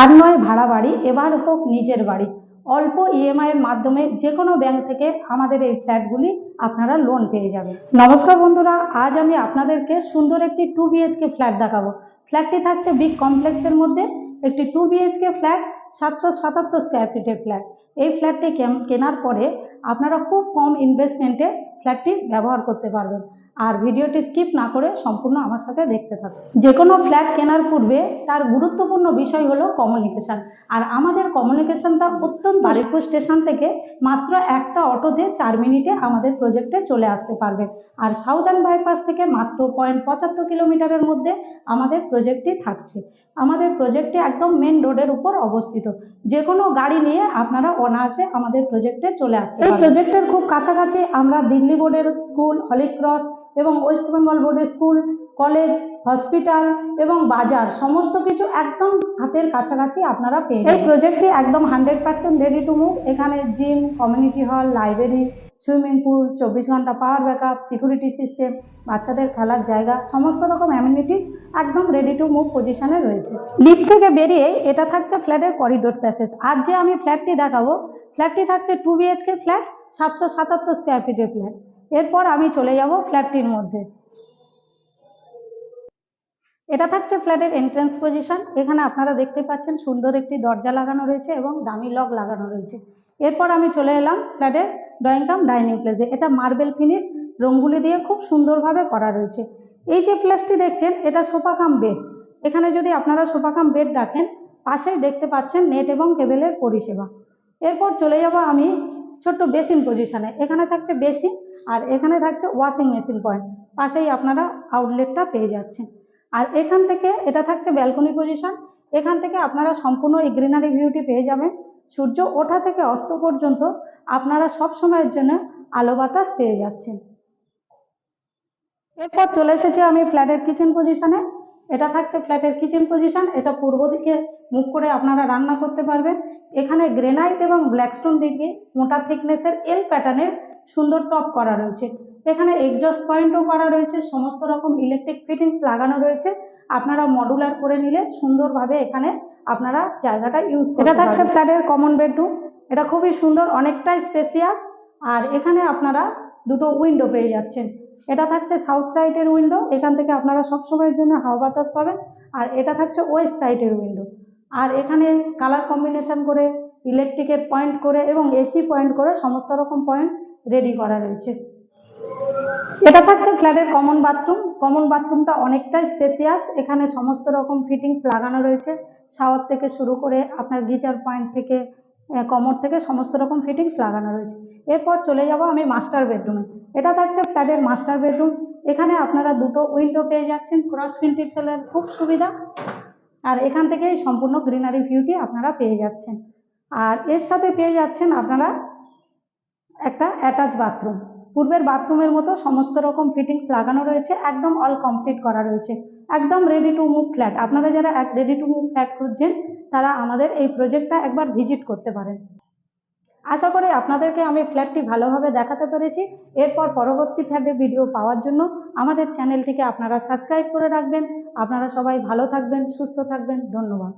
আর নয় ভাড়া বাড়ি, এবার হোক নিজের বাড়ি। অল্প ইএমআই এর মাধ্যমে যে কোনো ব্যাংক থেকে আমাদের এই ফ্ল্যাটগুলি আপনারা লোন পেয়ে যাবেন। নমস্কার বন্ধুরা, আজ আমি আপনাদেরকে সুন্দর একটি টু বিএইচকে ফ্ল্যাট দেখাবো। ফ্ল্যাটটি থাকছে বিগ কমপ্লেক্সের মধ্যে, একটি টু বিএইচকে ফ্ল্যাট সাতশো সাতাত্তর স্কোয়ার ফিটের ফ্ল্যাট এই ফ্ল্যাটটি কেনার পরে আপনারা খুব কম ইনভেস্টমেন্টে ফ্ল্যাটটি ব্যবহার করতে পারবেন। আর ভিডিওটি স্কিপ না করে সম্পূর্ণ আমার সাথে দেখতে থাকুন। যে কোনো ফ্ল্যাট কেনার পূর্বে তার গুরুত্বপূর্ণ বিষয় হলো কমিউনিকেশন আর আমাদের কমিউনিকেশানটা অত্যন্ত বারিপুর স্টেশন থেকে মাত্র একটা অটোতে চার মিনিটে আমাদের প্রজেক্টে চলে আসতে পারবেন আর সাউদার্ন বাইপাস থেকে মাত্র পয়েন্ট পঁচাত্তর কিলোমিটারের মধ্যে আমাদের প্রজেক্টটি থাকছে। আমাদের প্রজেক্টটি একদম মেন রোডের উপর অবস্থিত। যে কোনো গাড়ি নিয়ে আপনারা অনায়াসে আমাদের প্রজেক্টে চলে আসতে এই প্রজেক্টের খুব কাছাকাছি আমরা দিল্লি বোর্ডের স্কুল হলিক্রস এবং ওয়েস্ট বেঙ্গল বোর্ডের স্কুল কলেজ হসপিটাল এবং বাজার সমস্ত কিছু একদম হাতের কাছাকাছি আপনারা পেয়ে। এই প্রজেক্টটি একদম hundred percent ready to move এখানে gym community hall library swimming pool চব্বিশ ঘণ্টা পাওয়ার ব্যাকআপ সিকিউরিটি সিস্টেম বাচ্চাদের খেলার জায়গা সমস্ত রকম অ্যামিনিটিস একদম রেডি টু মুভ পজিশনে রয়েছে। লিফট থেকে বেরিয়ে এটা থাকছে ফ্ল্যাটের করিডোর প্যাসেজ আজ যে আমি ফ্ল্যাটটি দেখাবো ফ্ল্যাটটি থাকছে টু বিএইচকে ফ্ল্যাট সাতশো সাতাত্তর স্কোয়ার ফিটের ফ্ল্যাট এরপর আমি চলে যাব ফ্ল্যাটটির মধ্যে। এটা থাকছে ফ্ল্যাটের এন্ট্রেন্স পজিশন এখানে আপনারা দেখতে পাচ্ছেন সুন্দর একটি দরজা লাগানো রয়েছে এবং দামি লক লাগানো রয়েছে। এরপর আমি চলে এলাম ফ্ল্যাটের ড্রয়িং কাম ডাইনিং প্লেসে এটা মার্বেল ফিনিশ রঙগুলি দিয়ে খুব সুন্দরভাবে করা রয়েছে। এই যে প্লেসটি দেখছেন, এটা সোফা কাম বেড এখানে যদি আপনারা সোফা কাম বেড রাখেন, পাশেই দেখতে পাচ্ছেন নেট এবং কেবেলের পরিষেবা। এরপর চলে যাব আমি ছোট্ট বেসিন পজিশনে এখানে থাকছে বেসিন আর এখানে থাকছে ওয়াশিং মেশিন পয়েন্ট পাশেই আপনারা আউটলেটটা পেয়ে যাচ্ছেন। আর এখান থেকে এটা থাকছে ব্যালকনি পজিশন এখান থেকে আপনারা সম্পূর্ণ এই গ্রিনারি ভিউটি পেয়ে যাবেন। সূর্য ওঠা থেকে অস্ত পর্যন্ত আপনারা সব সময়ের জন্য আলো বাতাস পেয়ে যাচ্ছেন। এরপর চলে এসেছি আমি ফ্ল্যাটের কিচেন পজিশনে এটা থাকছে ফ্ল্যাটের কিচেন পজিশন এটা পূর্ব দিকে মুখ করে আপনারা রান্না করতে পারবেন। এখানে গ্রেনাইট এবং ব্ল্যাকস্টোন দিয়ে মোটা থিকনেসের এল প্যাটার্নের সুন্দর টপ করা রয়েছে। এখানে এক্সজস্ট পয়েন্টও করা রয়েছে সমস্ত রকম ইলেকট্রিক ফিটিংস লাগানো রয়েছে। আপনারা মডুলার করে নিলে সুন্দরভাবে এখানে আপনারা জায়গাটা ইউজ এটা থাকছে ফ্ল্যাটের কমন বেডরুম এটা খুবই সুন্দর অনেকটাই স্পেসিয়াস আর এখানে আপনারা দুটো উইন্ডো পেয়ে যাচ্ছেন। এটা থাকছে সাউথ সাইডের উইন্ডো এখান থেকে আপনারা সব সময়ের জন্য হাওয়া বাতাস পাবেন। আর এটা থাকছে ওয়েস্ট সাইডের উইন্ডো আর এখানে কালার কম্বিনেশন করে ইলেকট্রিকের পয়েন্ট করে এবং এসি পয়েন্ট করে সমস্ত রকম পয়েন্ট রেডি করা রয়েছে। এটা থাকছে ফ্ল্যাটের কমন বাথরুম কমন বাথরুমটা অনেকটাই স্পেসিয়াস এখানে সমস্ত রকম ফিটিংস লাগানো রয়েছে। শাওয়ার থেকে শুরু করে আপনার গিজার পয়েন্ট থেকে কমর থেকে সমস্ত রকম ফিটিংস লাগানো রয়েছে। এরপর চলে যাব আমি মাস্টার বেডরুমে এটা থাকছে ফ্ল্যাটের মাস্টার বেডরুম এখানে আপনারা দুটো উইন্ডো পেয়ে যাচ্ছেন। ক্রস ভেন্টিলেশনের খুব সুবিধা। আর এখান থেকেই সম্পূর্ণ গ্রিনারি ভিউটি আপনারা পেয়ে যাচ্ছেন। আর এর সাথে পেয়ে যাচ্ছেন আপনারা একটা অ্যাটাচ বাথরুম পূর্বের বাথরুমের মতো সমস্ত রকম ফিটিংস লাগানো রয়েছে, একদম অল কমপ্লিট করা রয়েছে। একদম রেডি টু মুভ ফ্ল্যাট আপনারা যারা এক রেডি টু মুভ ফ্ল্যাট খুঁজছেন, তারা আমাদের এই প্রজেক্টটা একবার ভিজিট করতে পারেন। আশা করি আপনাদেরকে আমি ফ্ল্যাটটি ভালোভাবে দেখাতে পেরেছি। এরপর পরবর্তী ফ্ল্যাটের ভিডিও পাওয়ার জন্য আমাদের চ্যানেলটিকে আপনারা সাবস্ক্রাইব করে রাখবেন। আপনারা সবাই ভালো থাকবেন, সুস্থ থাকবেন। ধন্যবাদ।